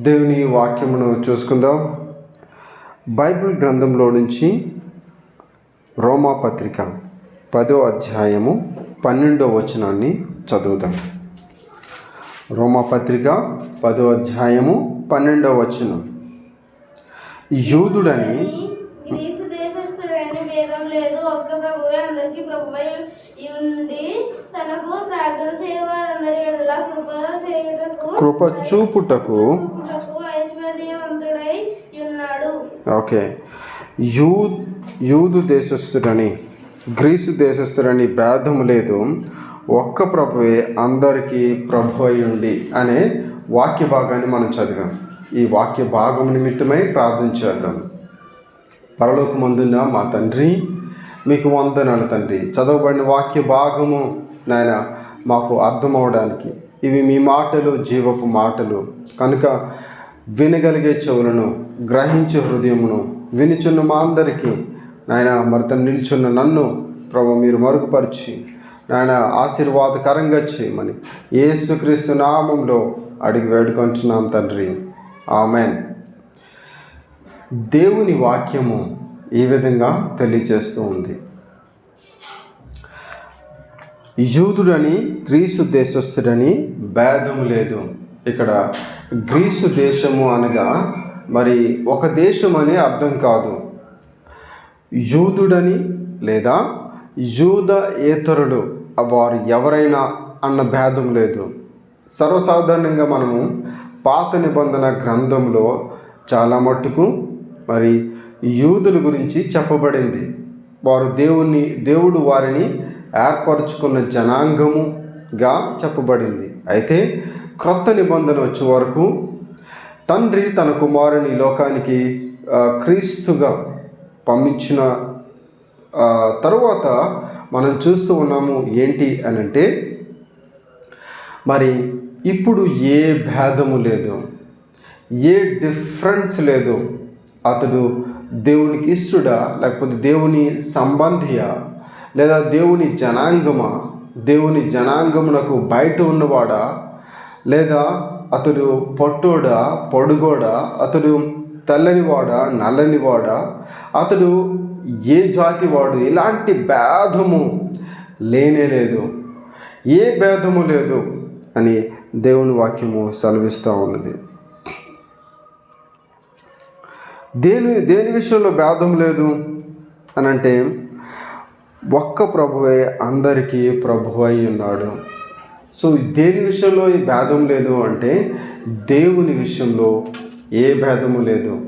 దేవుని వాక్యమును చూసుకుందాం. బైబిల్ గ్రంథంలో నుంచి రోమా పత్రిక పదో అధ్యాయము పన్నెండో వచనాన్ని చదువుదాం. రోమా పత్రిక పదో అధ్యాయము పన్నెండో వచనం. యూదుడని లేదు. ఒక్క ప్రభువే అందరికీ ప్రభువై తనకు ప్రార్థన చేయవారందరి ఎడల కృప చేయుటకు కృప చూపుటకు. చూపుటకు ఐశ్వర్యవంతుడై ఉన్నాడు. ఓకే. యూ యూదు దేశస్థుడని గ్రీసు దేశస్థుడని భేదం లేదు. ఒక్క ప్రభువే అందరికీ ప్రభు అయి ఉండి అనే వాక్య భాగాన్ని మనం చదివాం. ఈ వాక్య భాగం నిమిత్తమై ప్రార్థన చేద్దాం. పరలోకమందున్న మా తండ్రి మీకు వందనాలు తండ్రి. చదవబడిన వాక్య భాగము నాయన మాకు అర్థం అవడానికి ఇవి మీ మాటలు జీవపు మాటలు. కనుక వినగలిగే చెవులను గ్రహించే హృదయమును వినిచున్న మా అందరికీ నాయన మరిత నిల్చున్న నన్ను ప్రభు మీరు మరుగుపరిచి నాయన ఆశీర్వాదకరంగా చేయమని యేసుక్రీస్తు నామంలో అడిగి వేడుకొంటున్నాం తండ్రి. ఆమెన్. దేవుని వాక్యము ఈ విధంగా తెలియజేస్తూ ఉంది. యూదుడని గ్రీసు దేశస్థుడని భేదం లేదు. ఇక్కడ గ్రీసు దేశము అనగా మరి ఒక దేశం అనే అర్థం కాదు. యూదుడని లేదా యూద ఏతరుడు వారు ఎవరైనా అన్న భేదం లేదు. సర్వసాధారణంగా మనము పాత నిబంధన గ్రంథంలో చాలా మట్టుకు మరి యూదుల గురించి చెప్పబడింది. వారు దేవుని దేవుడు వారిని ఏర్పరచుకున్న జనాంగముగా చెప్పబడింది. అయితే క్రొత్త నిబంధన వచ్చే వరకు తండ్రి తన కుమారుని లోకానికి క్రీస్తుగా పంపించిన తరువాత మనం చూస్తూ ఉన్నాము ఏంటి అని అంటే మరి ఇప్పుడు ఏ భేదము లేదు ఏ డిఫరెన్స్ లేదు. అతడు దేవునికి ఇష్టడా లేకపోతే దేవుని సంబంధియా? లేదా దేవుని జనాంగమా? దేవుని జనాంగమునకు బయట ఉన్నవాడా? లేదా అతడు పొట్టోడా? పొడుగోడా? అతడు తెల్లనివాడా? నల్లనివాడా? అతడు ఏ జాతి వాడు ఇలాంటి భేదము లేనే లేదు. ఏ భేదము లేదు అని దేవుని వాక్యము సెలవిస్తూ ఉన్నది. దేని దేని విషయంలో భేదం లేదు అని అంటే ఒక్క ప్రభువే అందరికీ ప్రభు అయి ఉన్నాడు. సో దేని విషయంలో ఈ భేదం లేదు అంటే దేవుని విషయంలో ఏ భేదము లేదు.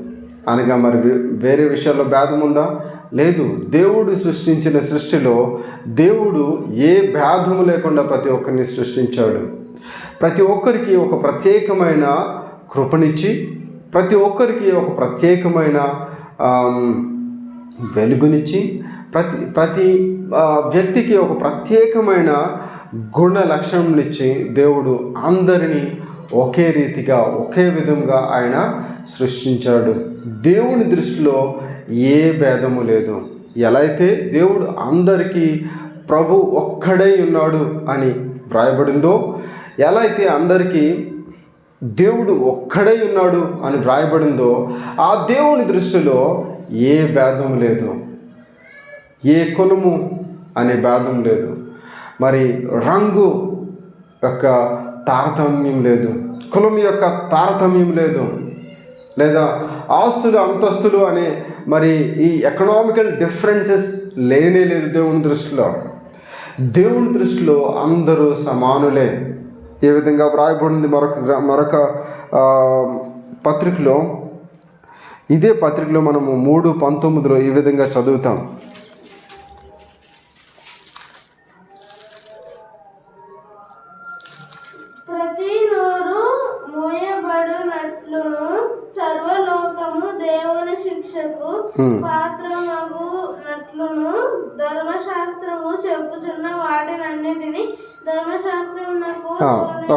అనగా మరి వేరే విషయాల్లో భేదం ఉందా? లేదు. దేవుడు సృష్టించిన సృష్టిలో దేవుడు ఏ భేదము లేకుండా ప్రతి ఒక్కరిని సృష్టించాడు. ప్రతి ఒక్కరికి ఒక ప్రత్యేకమైన కృపనిచ్చి ప్రతి ఒక్కరికి ఒక ప్రత్యేకమైన వెలుగునిచ్చి ప్రతి ప్రతి వ్యక్తికి ఒక ప్రత్యేకమైన గుణ లక్షణంనిచ్చి దేవుడు అందరినీ ఒకే రీతిగా ఒకే విధంగా ఆయన సృష్టించాడు. దేవుని దృష్టిలో ఏ భేదము లేదు. ఎలా అయితే దేవుడు అందరికీ ప్రభు ఒక్కడై ఉన్నాడు అని వ్రాయబడిందో ఎలా అయితే అందరికీ దేవుడు ఒక్కడై ఉన్నాడు అని వ్రాయబడిందో ఆ దేవుని దృష్టిలో ఏ భేదం లేదు. ఏ కులము అనే భేదం లేదు. మరి రంగు యొక్క తారతమ్యం లేదు. కులం యొక్క తారతమ్యం లేదు. లేదా ఆస్తులు అంతస్తులు అనే మరి ఈ ఎకనామికల్ డిఫరెన్సెస్ లేనే లేదు దేవుని దృష్టిలో. దేవుని దృష్టిలో అందరూ సమానులే. ఏ విధంగా వ్రాయబడింది మరొక మరొక పత్రికలో? ఇదే పత్రికలో మనము మూడు పంతొమ్మిదిలో ఈ విధంగా చదువుతాం.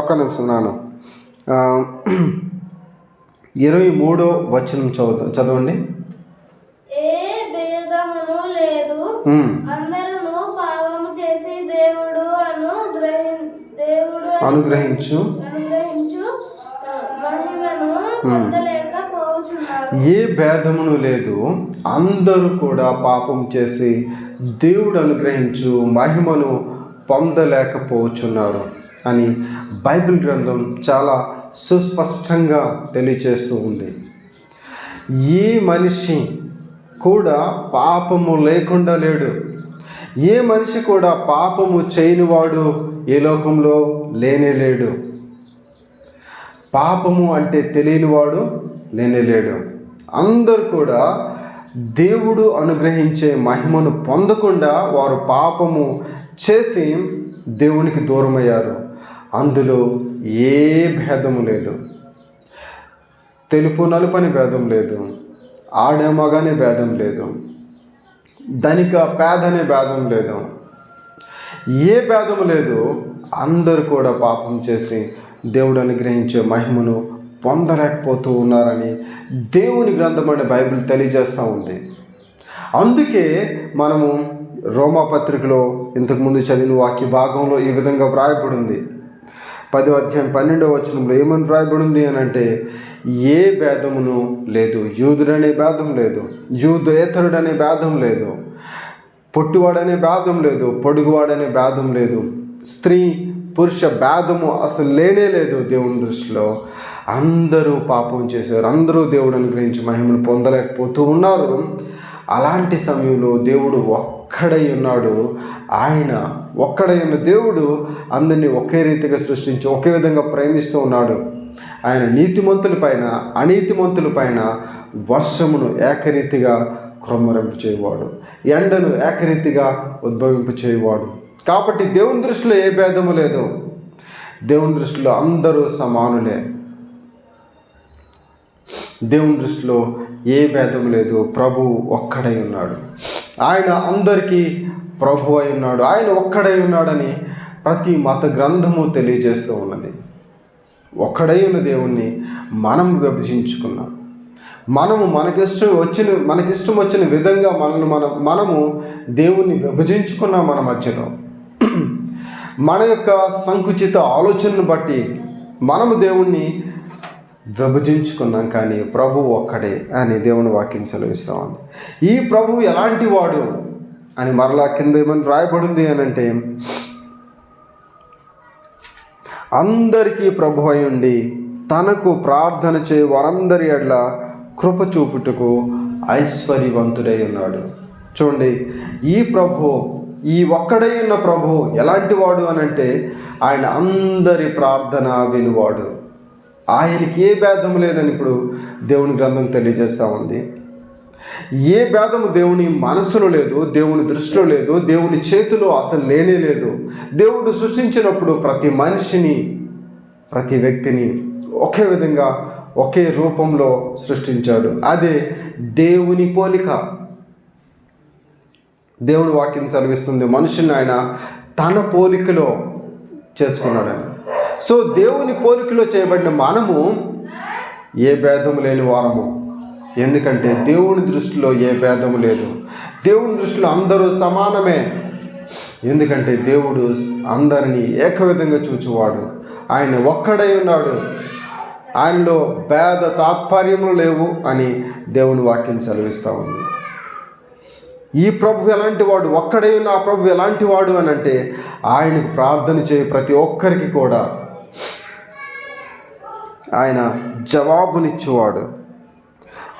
ఒక్క నిమిషం నాన్న. ఆ, ఇరవై మూడో వచనం చదువు చదవండి. ఏ భేదమును లేదు. ఉమ్, అందరూ పాపము చేసి దేవుడు అను గ్రహి దేవుడు అనుగ్రహించు. ఏ భేదమును లేదు. అందరూ కూడా పాపం చేసి దేవుడు అనుగ్రహించు మహిమను పొందలేకపోతున్నారు. అని బైబిల్ గ్రంథం చాలా సుస్పష్టంగా తెలియచేస్తూ ఉంది. ఏ మనిషి కూడా పాపము లేకుండా లేడు. ఏ మనిషి కూడా పాపము చేయనివాడు ఏ లోకంలో లేనే లేడు. పాపము అంటే తెలియనివాడు లేనే లేడు. అందరు కూడా దేవుడు అనుగ్రహించే మహిమను పొందకుండా వారు పాపము చేసి దేవునికి దూరమయ్యారు. అందులో ఏ భేదము లేదు. తెలుపు నలుపని భేదం లేదు. ఆడ మగనే భేదం లేదు. ధనిక పేద అనే భేదం లేదు. ఏ భేదము లేదు. అందరూ కూడా పాపం చేసి దేవుడు అనుగ్రహించే మహిమను పొందలేకపోతూ ఉన్నారని దేవుని గ్రంథమైన బైబిల్ తెలియజేస్తూ ఉంది. అందుకే మనము రోమా పత్రికలో ఇంతకుముందు చదివిన వాక్య భాగంలో ఈ విధంగా వ్రాయబడింది. పదో అధ్యాయం పన్నెండవ వచనంలో ఏమని వ్రాయబడింది అని అంటే ఏ భేదమును లేదు యూదుడనే భేదం లేదు యూదేతరుడనే భేదం లేదు పొట్టివాడనే భేదం లేదు పొడుగువాడనే భేదం లేదు స్త్రీ పురుష భేదము అసలు లేనే లేదు దేవుని దృష్టిలో. అందరూ పాపం చేశారు అందరూ దేవుడు అనుగ్రహించి మహిమను పొందలేకపోతూ ఉన్నారు. అలాంటి సమయంలో దేవుడు ఒక్కడై ఉన్నాడు. ఆయన ఒక్కడైన దేవుడు అందరినీ ఒకే రీతిగా సృష్టించి ఒకే విధంగా ప్రేమిస్తూ ఉన్నాడు. ఆయన నీతిమంతుల పైన అనీతిమంతుల పైన వర్షమును ఏకరీతిగా క్రొమ్మరింపు చేయవాడు. ఎండను ఏకరీతిగా ఉద్భవింపు చేయవాడు. కాబట్టి దేవుని దృష్టిలో ఏ భేదము లేదు. దేవుని దృష్టిలో అందరూ సమానులే. దేవుని దృష్టిలో ఏ భేదం లేదు. ప్రభు ఒక్కడై ఉన్నాడు. ఆయన అందరికీ ప్రభు అయి ఉన్నాడు. ఆయన ఒక్కడై ఉన్నాడని ప్రతి మత గ్రంథము తెలియజేస్తూ ఉన్నది. ఒక్కడై ఉన్న దేవుణ్ణి మనం విభజించుకున్నాం. మనము మనకిష్టం వచ్చిన మనకిష్టం వచ్చిన విధంగా మనల్ని మనం మనము దేవుణ్ణి విభజించుకున్నాం మన మధ్యలో. మన యొక్క సంకుచిత ఆలోచనను బట్టి మనము దేవుణ్ణి విభజించుకున్నాం కానీ ప్రభు ఒక్కడే అని దేవుని వాక్యం సెలవిస్తూ ఉంది. ఈ ప్రభు ఎలాంటి వాడు? అని మరలా కింద ఏమని రాయబడింది అని అంటే అందరికీ ప్రభు అయ్యుండి ఉండి తనకు ప్రార్థన చేయ వారందరి ఎడ్ల కృప చూపుటకు ఐశ్వర్యవంతుడై ఉన్నాడు. చూడండి ఈ ప్రభు ఈ ఒక్కడై ఉన్న ప్రభు ఎలాంటి వాడు అని అంటే ఆయన అందరి ప్రార్థన వినువాడు. ఆయనకి ఏ భేదం లేదని ఇప్పుడు దేవుని గ్రంథం తెలియజేస్తూ ఉంది. ఏ భేదము దేవుని మనసులో లేదు దేవుని దృష్టిలో లేదు దేవుని చేతిలో అసలు లేనే లేదు. దేవుడు సృష్టించినప్పుడు ప్రతి మనిషిని ప్రతి వ్యక్తిని ఒకే విధంగా ఒకే రూపంలో సృష్టించాడు. అదే దేవుని పోలిక. దేవుని వాక్యం చదివిస్తుంది మనుషుల్ని ఆయన తన పోలికలో చేసుకున్నాడని సో దేవుని పోలికలో చేయబడిన మనము ఏ భేదము లేని వారము. ఎందుకంటే దేవుని దృష్టిలో ఏ భేదము లేదు. దేవుని దృష్టిలో అందరూ సమానమే. ఎందుకంటే దేవుడు అందరినీ ఏకవిధంగా చూచువాడు. ఆయన ఒక్కడై ఉన్నాడు. ఆయనలో భేద తాత్పర్యములు లేవు అని దేవుని వాక్యం చదివిస్తూ ఉంది. ఈ ప్రభు ఎలాంటి వాడు? ఒక్కడే ఉన్న ఆ ప్రభు ఎలాంటి వాడు అని అంటే ఆయనకు ప్రార్థన చేయ ప్రతి ఒక్కరికి కూడా ఆయన జవాబునిచ్చేవాడు.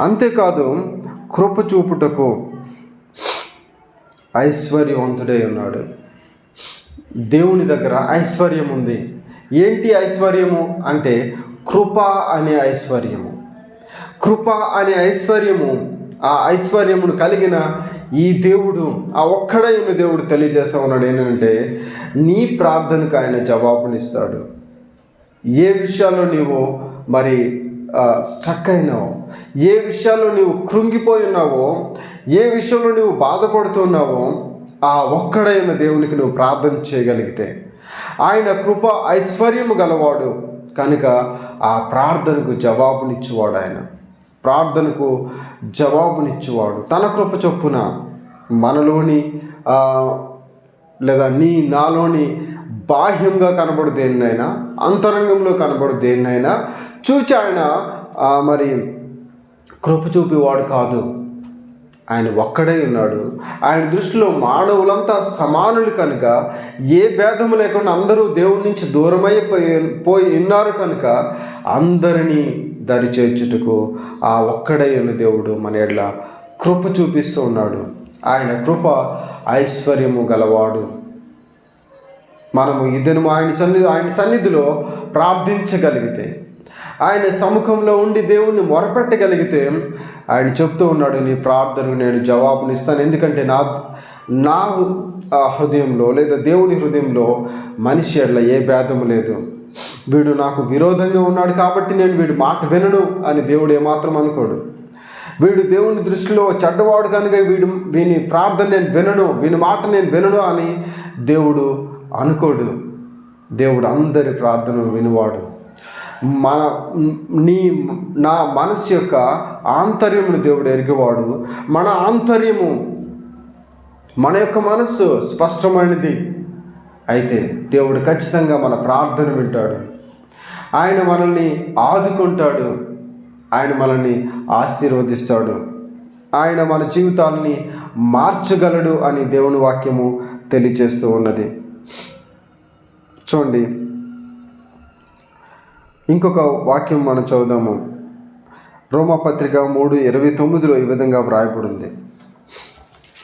అంతేకాదు కృప చూపుటకు ఐశ్వర్యవంతుడై ఉన్నాడు. దేవుని దగ్గర ఐశ్వర్యం ఉంది ఏంటి ఐశ్వర్యము? అంటే కృప అనే ఐశ్వర్యము. కృప అనే ఐశ్వర్యము ఆ ఐశ్వర్యమును కలిగిన ఈ దేవుడు ఆ ఒక్కడే ఉన్న దేవుడు తెలియజేస్తా ఉన్నాడు ఏంటంటే నీ ప్రార్థనకు ఆయన జవాబునిస్తాడు. ఏ విషయాల్లో నీవు మరి స్ట్రక్ అయినావో ఏ విషయాల్లో నీవు కృంగిపోయి ఉన్నావో ఏ విషయంలో నీవు బాధపడుతున్నావో ఆ ఒక్కడైన దేవునికి నువ్వు ప్రార్థన చేయగలిగితే. ఆయన కృప ఐశ్వర్యము గలవాడు. కనుక ఆ ప్రార్థనకు జవాబునిచ్చేవాడు ఆయన. ప్రార్థనకు జవాబునిచ్చేవాడు. తన కృప చొప్పున మనలోని లేదా నీ నాలోని బాహ్యంగా కనబడు దేన్నైనా అంతరంగంలో కనబడు దేన్నైనా. చూచి ఆయన మరి కృప చూపేవాడు కాదు. ఆయన ఒక్కడే ఉన్నాడు. ఆయన దృష్టిలో మానవులంతా సమానులు కనుక ఏ భేదము లేకుండా అందరూ దేవుడి నుంచి దూరమైపోయి పోయి ఉన్నారు కనుక అందరినీ దరిచేర్చుటకు ఆ ఒక్కడే ఉన్న దేవుడు మన ఎడ్ల కృప చూపిస్తూ ఉన్నాడు. ఆయన కృప ఐశ్వర్యము గలవాడు. మనము ఇద్దరు ఆయన సన్నిధి ఆయన సన్నిధిలో ప్రార్థించగలిగితే ఆయన సముఖంలో ఉండి దేవుణ్ణి మొరపెట్టగలిగితే ఆయన చెప్తూ ఉన్నాడు నీ ప్రార్థనకు నేను జవాబునిస్తాను ఎందుకంటే నా నా ఆ, హృదయంలో లేదా దేవుని హృదయంలో మనిషి ఎడ్ల ఏ భేదము లేదు. వీడు నాకు విరోధంగా ఉన్నాడు కాబట్టి నేను వీడి మాట వినను అని దేవుడు ఏమాత్రం అనుకోడు. వీడు దేవుని దృష్టిలో చెడ్డవాడు కనుక వీడు వీని ప్రార్థన నేను వినను వీని మాట నేను వినను అని దేవుడు అనుకోడు. దేవుడు అందరి ప్రార్థన వినువాడు. మన నీ నా మనసు యొక్క ఆంతర్యమును దేవుడు ఎరిగేవాడు. మన ఆంతర్యము మన యొక్క మనస్సు స్పష్టమైనది. అయితే దేవుడు ఖచ్చితంగా మన ప్రార్థన వింటాడు. ఆయన మనల్ని ఆదుకుంటాడు. ఆయన మనల్ని ఆశీర్వదిస్తాడు. ఆయన మన జీవితాలని మార్చగలడు అని దేవుని వాక్యము తెలియచేస్తూ ఉన్నది. చూడండి. ఇంకొక వాక్యం మనం చదువుదాము. రోమపత్రిక మూడు ఇరవై తొమ్మిదిలో ఈ విధంగా వ్రాయబడింది.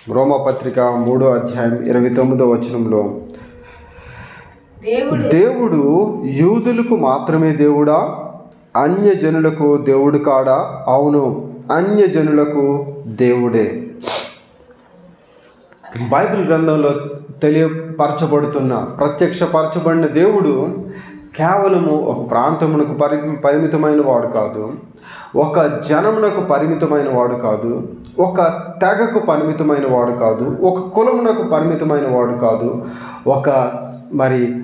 రోమపత్రిక మూడో అధ్యాయం ఇరవై తొమ్మిదో వచనంలో దేవుడు దేవుడు యూదులకు మాత్రమే దేవుడా? అన్యజనులకు దేవుడు కాడా? అవును అన్యజనులకు దేవుడే. బైబిల్ గ్రంథంలో తెలియపరచబడుతున్న ప్రత్యక్షపరచబడిన దేవుడు కేవలము ఒక ప్రాంతమునకు పరి పరిమితమైన వాడు కాదు. ఒక జనమునకు పరిమితమైన వాడు కాదు. ఒక తెగకు పరిమితమైన వాడు కాదు. ఒక కులమునకు పరిమితమైన వాడు కాదు. ఒక మరి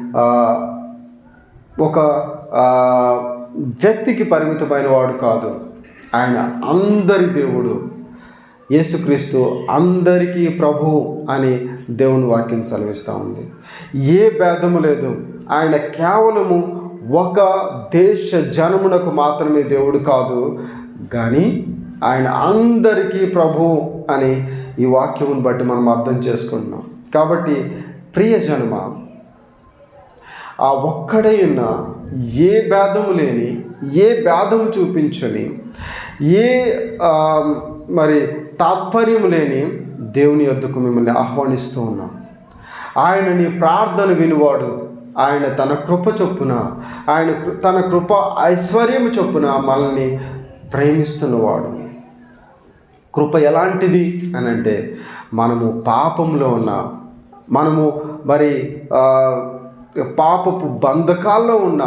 ఒక వ్యక్తికి పరిమితమైన వాడు కాదు. ఆయన అందరి దేవుడు. యేసుక్రీస్తు అందరికీ ప్రభు అని దేవుని వాక్యం సెలవిస్తూ ఉంది. ఏ భేదము లేదు. ఆయన కేవలము ఒక దేశ జనమునకు మాత్రమే దేవుడు కాదు. కానీ ఆయన అందరికీ ప్రభు అని ఈ వాక్యమును బట్టి మనం అర్థం చేసుకుంటున్నాం. కాబట్టి ప్రియ జన్మ ఆ ఒక్కడైనా ఉన్న ఏ భేదము లేని ఏ భేదము చూపించని ఏ మరి తాత్పర్యం లేని దేవుని యొద్దకు మిమ్మల్ని ఆహ్వానిస్తూ ఉన్నాం. ఆయన నీ ప్రార్థన వినువాడు. ఆయన తన కృప చొప్పున ఆయన తన కృప ఐశ్వర్యం చొప్పున మనల్ని ప్రేమిస్తున్నవాడు. కృప ఎలాంటిది అని అంటే మనము పాపంలో ఉన్న మనము మరి పాపపు బంధకాల్లో ఉన్న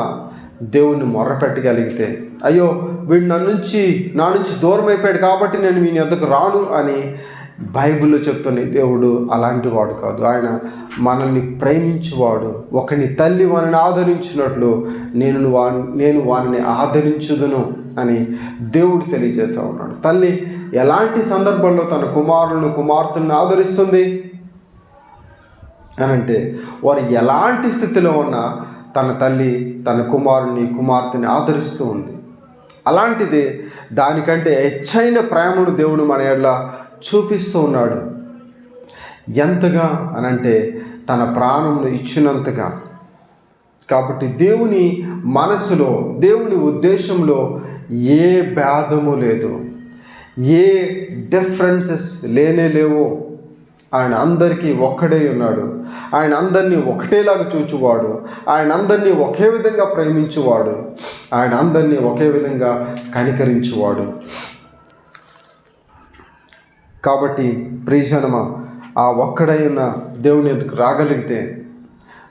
దేవుణ్ణి మొర్రపెట్టగలిగితే అయ్యో వీడు నా నుంచి నా నుంచి దూరం అయిపోయాడు కాబట్టి నేను మీ ఎద్దకు రాను అని బైబిల్లో చెప్తున్న దేవుడు అలాంటి వాడు కాదు. ఆయన మనల్ని ప్రేమించేవాడు ఒకని తల్లి వారిని ఆదరించినట్లు నేను వా నేను వానిని ఆదరించుదును అని దేవుడు తెలియజేస్తూ ఉన్నాడు. తల్లి ఎలాంటి సందర్భంలో తన కుమారులను కుమార్తెలను ఆదరిస్తుంది? అని అంటే వారు ఎలాంటి స్థితిలో ఉన్నా తన తల్లి తన కుమారుని కుమార్తెని ఆదరిస్తూ ఉంది. అలాంటిది దానికంటే హెచ్చైన ప్రేమను దేవుడు మన ఎడ్ల చూపిస్తూ ఉన్నాడు. ఎంతగా అనంటే తన ప్రాణమును ఇచ్చినంతగా. కాబట్టి దేవుని మనసులో దేవుని ఉద్దేశంలో ఏ భేదము లేదు. ఏ డిఫరెన్సెస్ లేనే లేవు. ఆయన అందరికీ ఒక్కడే ఉన్నాడు. ఆయన అందరినీ ఒకటేలాగా చూచువాడు. ఆయన అందరినీ ఒకే విధంగా ప్రేమించువాడు. ఆయన అందరినీ ఒకే విధంగా కనికరించువాడు. కాబట్టి ప్రియజనమ ఆ ఒక్కడై ఉన్న దేవుని ఎదుకు రాగలిగితే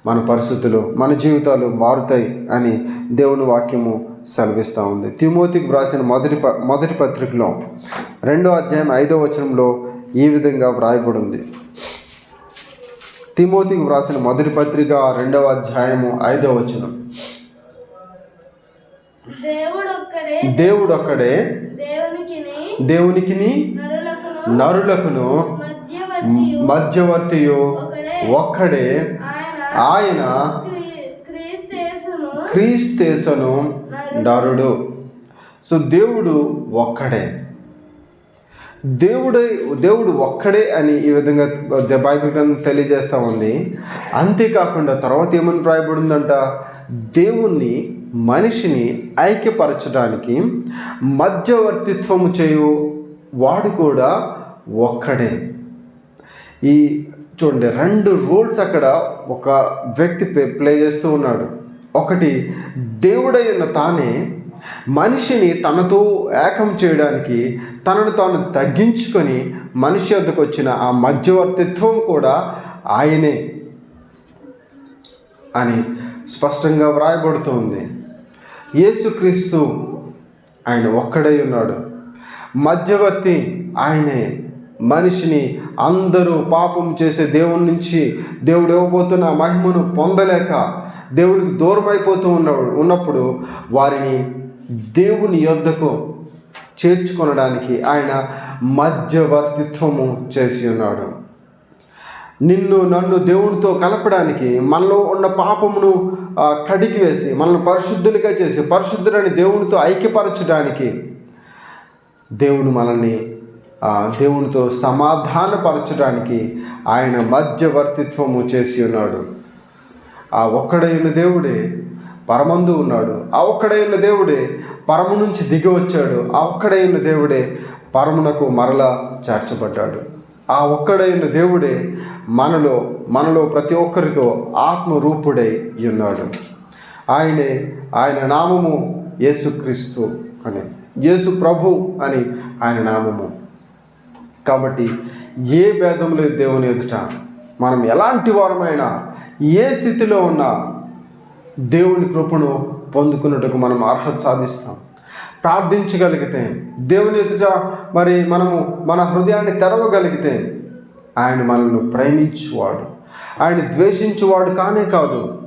మన పరిస్థితులు మన జీవితాలు మారుతాయి అని దేవుని వాక్యము సెలవిస్తూ ఉంది. తిమోతికి వ్రాసిన మొదటి ప మొదటి పత్రికలో రెండో అధ్యాయం ఐదో వచనంలో ఈ విధంగా వ్రాయబడి ఉంది తిమోతికి వ్రాసిన మొదటి పత్రిక రెండవ అధ్యాయము ఐదవ వచనం. దేవుడు ఒక్కడే దేవునికిని నరులకును మధ్యవర్తియు ఒకడే ఒక్కడే ఆయన ఆయన క్రీ- క్రీస్తేసును క్రీస్తేసను నరుడు. సో దేవుడు ఒక్కడే. దేవుడే దేవుడు ఒక్కడే అని ఈ విధంగా బైబిల్ గ్రంథం తెలియజేస్తూ ఉంది. అంతేకాకుండా తర్వాత ఏమని రాయబడిందంట దేవుణ్ణి మనిషిని ఐక్యపరచడానికి మధ్యవర్తిత్వము చేయు వాడు కూడా ఒక్కడే. ఈ చూడండి రెండు రోల్స్ అక్కడ ఒక వ్యక్తి ప్లే- ప్లే చేస్తూ ఉన్నాడు. ఒకటి దేవుడై ఉన్న తానే మనిషిని తనతో ఏకం చేయడానికి తనను తాను తగ్గించుకొని మనిషి వద్దకు వచ్చిన ఆ మధ్యవర్తిత్వం కూడా ఆయనే అని స్పష్టంగా వ్రాయబడుతుంది. యేసుక్రీస్తు ఆయన ఒక్కడై ఉన్నాడు. మధ్యవర్తి ఆయనే. మనిషిని అందరూ పాపం చేసే దేవుని నుంచి దేవుడు ఇవ్వబోతున్న మహిమను పొందలేక దేవుడికి దూరమైపోతూ అయిపోతూ ఉన్నప్పుడు వారిని దేవుని యొద్దకు చేర్చుకొనడానికి ఆయన మధ్యవర్తిత్వము చేసి ఉన్నాడు. నిన్ను నన్ను దేవునితో కలపడానికి మనలో ఉన్న పాపమును కడిగి వేసి మనల్ని పరిశుద్ధులుగా చేసి పరిశుద్ధులని దేవునితో ఐక్యపరచడానికి దేవుడు మనల్ని దేవునితో సమాధానపరచడానికి ఆయన మధ్యవర్తిత్వము చేసి ఉన్నాడు. ఆ ఒక్కడైన దేవుడే పరమందు ఉన్నాడు. ఆ ఒక్కడైన దేవుడే పరము నుంచి దిగి వచ్చాడు. ఆ ఒక్కడైన దేవుడే పరమునకు మరలా చేర్చబడ్డాడు. ఆ ఒక్కడైన దేవుడే మనలో మనలో ప్రతి ఒక్కరితో ఆత్మరూపుడై ఉన్నాడు. ఆయనే ఆయన నామము యేసుక్రీస్తు అని యేసు ప్రభు అని ఆయన నామము. కాబట్టి ఏ భేదం లేదు దేవుని ఎదుట. మనం ఎలాంటి వారమైనా ఏ స్థితిలో ఉన్నా దేవుని కృపను పొందుకున్నట్టుకు మనం అర్హత సాధిస్తాం. ప్రార్థించగలిగితే దేవుని ఎదుట మరి మనము మన హృదయాన్ని తెరవగలిగితే ఆయన మనల్ని ప్రేమించువాడు. ఆయన ద్వేషించువాడు కానే కాదు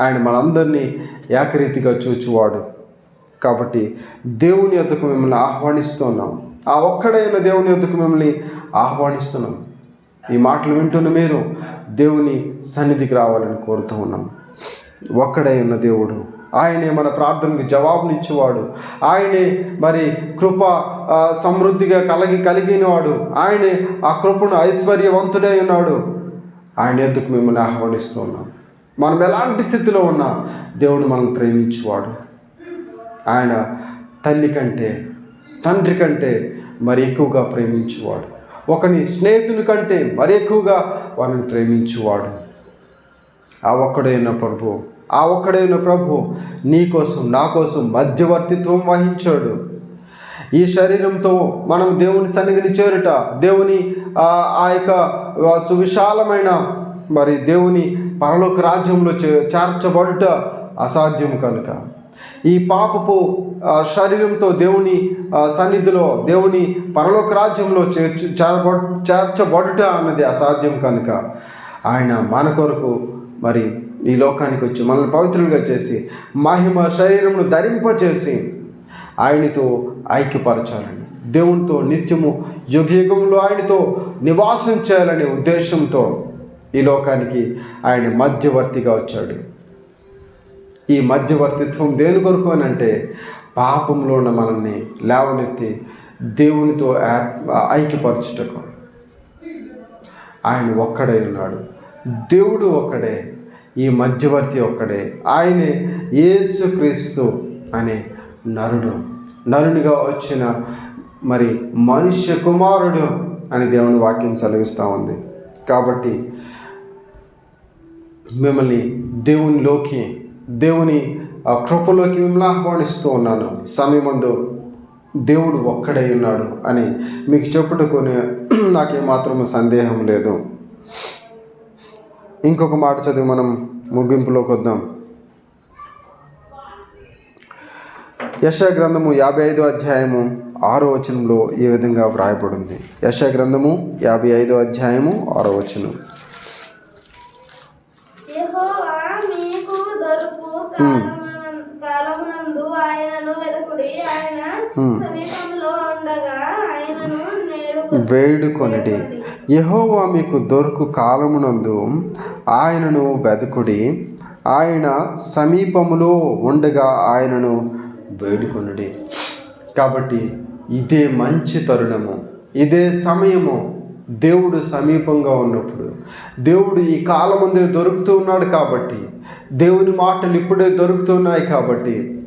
ఆయన మనందరినీ ఏకరీతిగా చూచువాడు. కాబట్టి దేవుని యొద్దకు మిమ్మల్ని ఆహ్వానిస్తున్నాం. ఆ ఒక్కడైన దేవుని యొద్దకు మిమ్మల్ని ఆహ్వానిస్తున్నాం. ఈ మాటలు వింటున్న మీరు దేవుని సన్నిధికి రావాలని కోరుతూ ఉన్నాం. ఒక్కడే ఉన్న దేవుడు. ఆయనే మన ప్రార్థనకు జవాబునిచ్చేవాడు. ఆయనే మరి కృప సమృద్ధిగా కలిగి కలిగినవాడు. ఆయనే ఆ కృపను ఐశ్వర్యవంతుడై ఉన్నాడు. ఆయన ఎందుకు మిమ్మల్ని ఆహ్వానిస్తూ ఉన్నాం? మనం ఎలాంటి స్థితిలో ఉన్నా? దేవుడు మనల్ని ప్రేమించువాడు. ఆయన తల్లి కంటే తండ్రి కంటే మరి ఎక్కువగా ప్రేమించువాడు. ఒకని స్నేహితుని కంటే మరి ఎక్కువగా వారిని ప్రేమించువాడు. ఆ ఒక్కడైన ప్రభు ఆ ఒక్కడైన ప్రభు నీ కోసం నా కోసం మధ్యవర్తిత్వం వహించాడు. ఈ శరీరంతో మనం దేవుని సన్నిధిని చేరుట దేవుని ఆ యొక్క సువిశాలమైన మరి దేవుని పరలోక రాజ్యంలో చే చేర్చబడుట అసాధ్యం కనుక. ఈ పాపపు శరీరంతో దేవుని సన్నిధిలో దేవుని పరలోక రాజ్యంలో చేర్చు చేర్చబడుట అన్నది అసాధ్యం కనుక. ఆయన మన కొరకు మరి ఈ లోకానికి వచ్చి మనల్ని పవిత్రులుగా చేసి మహిమ శరీరమును ధరింపచేసి ఆయనతో ఐక్యపరచాలని దేవునితో నిత్యము యుగయుగంలో ఆయనతో నివాసం చేయాలనే ఉద్దేశంతో ఈ లోకానికి ఆయన మధ్యవర్తిగా వచ్చాడు. ఈ మధ్యవర్తిత్వం దేని కొరకు అని అంటే పాపంలో ఉన్న మనల్ని లేవనెత్తి దేవునితో ఐక్యపరచుటకు. ఆయన ఒక్కడై ఉన్నాడు. దేవుడు ఒక్కడే. ఈ మధ్యవర్తి ఒక్కడే. ఆయనే యేసుక్రీస్తు అనే నరుడు. నరునిగా వచ్చిన మరి మనుష్య కుమారుడు అని దేవుని వాక్యం చదివిస్తూ ఉంది. కాబట్టి మిమ్మల్ని దేవునిలోకి దేవుని కృపలోకి మిమ్మల్ని ఆహ్వానిస్తూ ఉన్నాను. సమయమందు దేవుడు ఒక్కడై ఉన్నాడు అని మీకు చెప్పుటకునే నాకేమాత్రము సందేహం లేదు. ఇంకొక మాట చదివి మనం ముగింపులోకి వద్దాం. యశా గ్రంథము యాభై ఐదో అధ్యాయము ఆరో వచనంలో ఈ విధంగా వ్రాయబడింది. యశా గ్రంథము యాభై ఐదో అధ్యాయము ఆరో వచనం. యెహోవా మీకు దొరుకు ఆయనను ఆయన ఉండగా ఆయనను వేడుకొనిడి మీకు దొరుకు కాలమునందు ఆయనను వెదకుడి. ఆయన సమీపములో ఉండగా ఆయనను వేడుకొనుడి. కాబట్టి ఇదే మంచి తరుణము. ఇదే సమయము. దేవుడు సమీపంగా ఉన్నప్పుడు. దేవుడు ఈ కాలమందే దొరుకుతూ ఉన్నాడు కాబట్టి. దేవుని మాటలు ఇప్పుడే దొరుకుతున్నాయి కాబట్టి.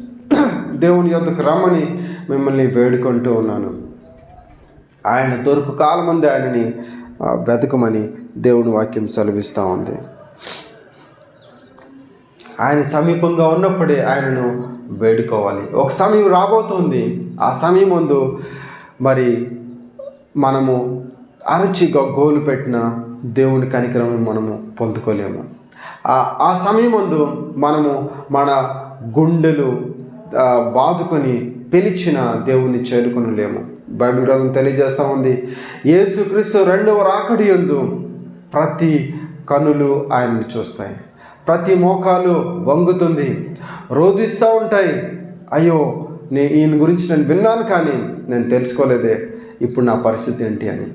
దేవుని యొక్కకు రమ్మని మిమ్మల్ని వేడుకుంటూ ఉన్నాను. ఆయన దొరుకు కాలమంది ఆయనని వెతకమని దేవుని వాక్యం సెలవిస్తూ ఉంది. ఆయన సమీపంగా ఉన్నప్పుడే ఆయనను వేడుకోవాలి. ఒక సమయం రాబోతుంది. ఆ సమయం ముందు మరి మనము అరచి గోలు పెట్టిన దేవుని కనికరము మనము పొందుకోలేము. ఆ సమయం ముందు మనము మన గుండెలు బాదుకొని పిలిచిన దేవుణ్ణి చేరుకొనలేము. బైబిల్ గ్రంథం తెలియజేస్తూ ఉంది. యేసుక్రీస్తు రెండవ రాకడి ఎందు ప్రతి కనులు ఆయన్ని చూస్తాయి. ప్రతి మోకాలు వంగుతుంది. రోధిస్తూ ఉంటాయి. అయ్యో నే ఈయన గురించి నేను విన్నాను కానీ నేను తెలుసుకోలేదే. ఇప్పుడు నా పరిస్థితి ఏంటి అని.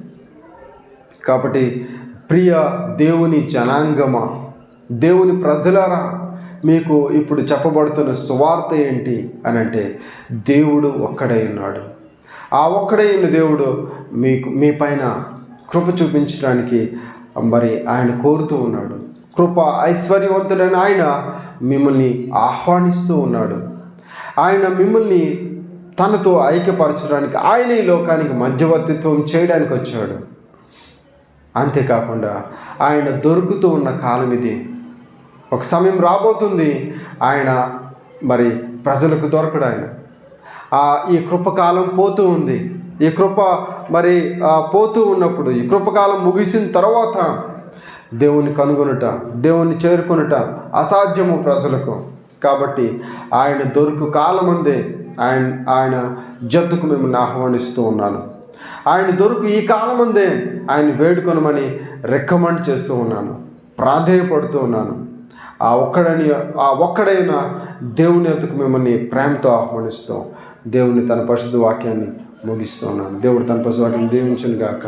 కాబట్టి ప్రియ దేవుని జనాంగమా దేవుని ప్రజలారా మీకు ఇప్పుడు చెప్పబడుతున్న సువార్త ఏంటి అని అంటే దేవుడు ఒక్కడై ఉన్నాడు. ఆ ఒక్కడే ఉన్న దేవుడు మీకు మీ పైన కృప చూపించడానికి మరి ఆయన కోరుతూ ఉన్నాడు. కృప ఐశ్వర్యవంతుడైన ఆయన మిమ్మల్ని ఆహ్వానిస్తూ ఉన్నాడు. ఆయన మిమ్మల్ని తనతో ఐక్యపరచడానికి ఆయన ఈ లోకానికి మధ్యవర్తిత్వం చేయడానికి వచ్చాడు. అంతేకాకుండా ఆయన దొరుకుతూ ఉన్న కాలం ఇది. ఒక సమయం రాబోతుంది ఆయన మరి ప్రజలకు దొరకడు ఆయన. ఈ కృపకాలం పోతూ ఉంది. ఈ కృప మరి పోతూ ఉన్నప్పుడు ఈ కృపకాలం ముగిసిన తర్వాత దేవుని కనుగొనుట దేవుని చేరుకొనుట అసాధ్యము ప్రజలకు. కాబట్టి ఆయన దొరుకు కాలమందే ఆయన ఆయన జంతుకు మిమ్మల్ని ఆహ్వానిస్తూ ఉన్నాను. ఆయన దొరుకు ఈ కాలమందే ఆయన వేడుకొనమని రికమెండ్ చేస్తూ ఉన్నాను. ప్రాధేయపడుతూ ఉన్నాను. ఆ ఒక్కడని ఆ ఒక్కడైన దేవుని ఎదుకు మిమ్మల్ని ప్రేమతో ఆహ్వానిస్తాం దేవుని తన పరిశుద్ధ వాక్యాన్ని ముగిస్తూ ఉన్నాను. దేవుడు తన పరిశుద్ధ వాక్యాన్ని దీవించను గాక.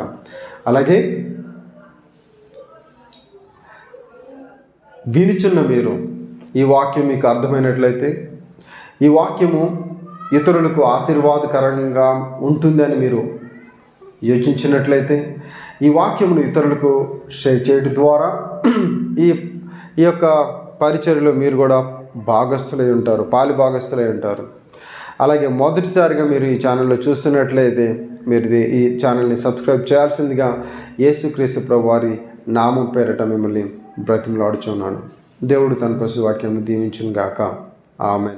అలాగే వినుచున్న మీరు ఈ వాక్యం మీకు అర్థమైనట్లయితే ఈ వాక్యము ఇతరులకు ఆశీర్వాదకరంగా ఉంటుందని మీరు యోచించినట్లయితే ఈ వాక్యమును ఇతరులకు షేర్ చేయడం ద్వారా ఈ ఈ యొక్క పరిచర్యలో మీరు కూడా భాగస్థులై ఉంటారు పాలి భాగస్థులై ఉంటారు. అలాగే మొదటిసారిగా మీరు ఈ ఛానల్లో చూస్తున్నట్లయితే మీరు ఈ ఛానల్ని సబ్స్క్రైబ్ చేయాల్సిందిగా యేసుక్రీస్తు ప్రభు వారి నామం పేరట మిమ్మల్ని బ్రతిమలాడుచున్నాను. దేవుడు తన పశు వాక్యం దీవించును గాక ఆమె